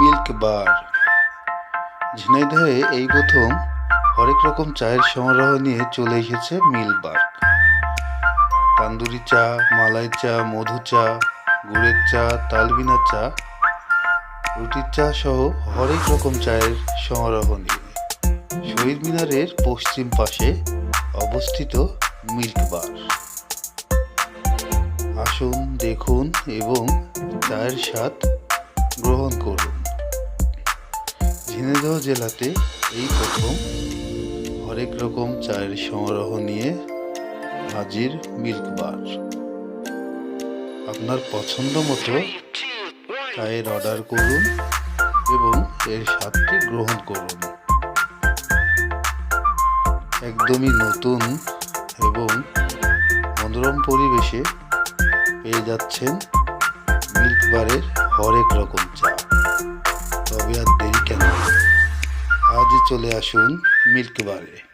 Milk বার। ঝিনাইদহে এই প্রথম হরেক রকম চায়ের সমারোহ নিয়ে চলে এসেছে মিল্ক বার। তান্দুরি চা, মালাই চা, মধু চা, গুড়ের চা, তালবিনা চা, রুটির চা সহ হরেক রকম চায়ের সমারোহ নিয়ে শহীদ মিনারের পশ্চিম পাশে অবস্থিত মিল্ক বার। আসুন, দেখুন এবং চায়ের স্বাদ গ্রহণ করুন। ঝিনাইদহ জেলাতে এই প্রথম হরেক রকম চায়ের সমারোহ নিয়ে হাজির মিল্ক বার। আপনার পছন্দ মতো চায়ের অর্ডার করুন এবং এর স্বাদটি গ্রহণ করুন। একদমই নতুন এবং মনোরম পরিবেশে পেয়ে যাচ্ছেন মিল্ক বারের হরেক রকম চা। চলে আসুন মিল্ক বারে।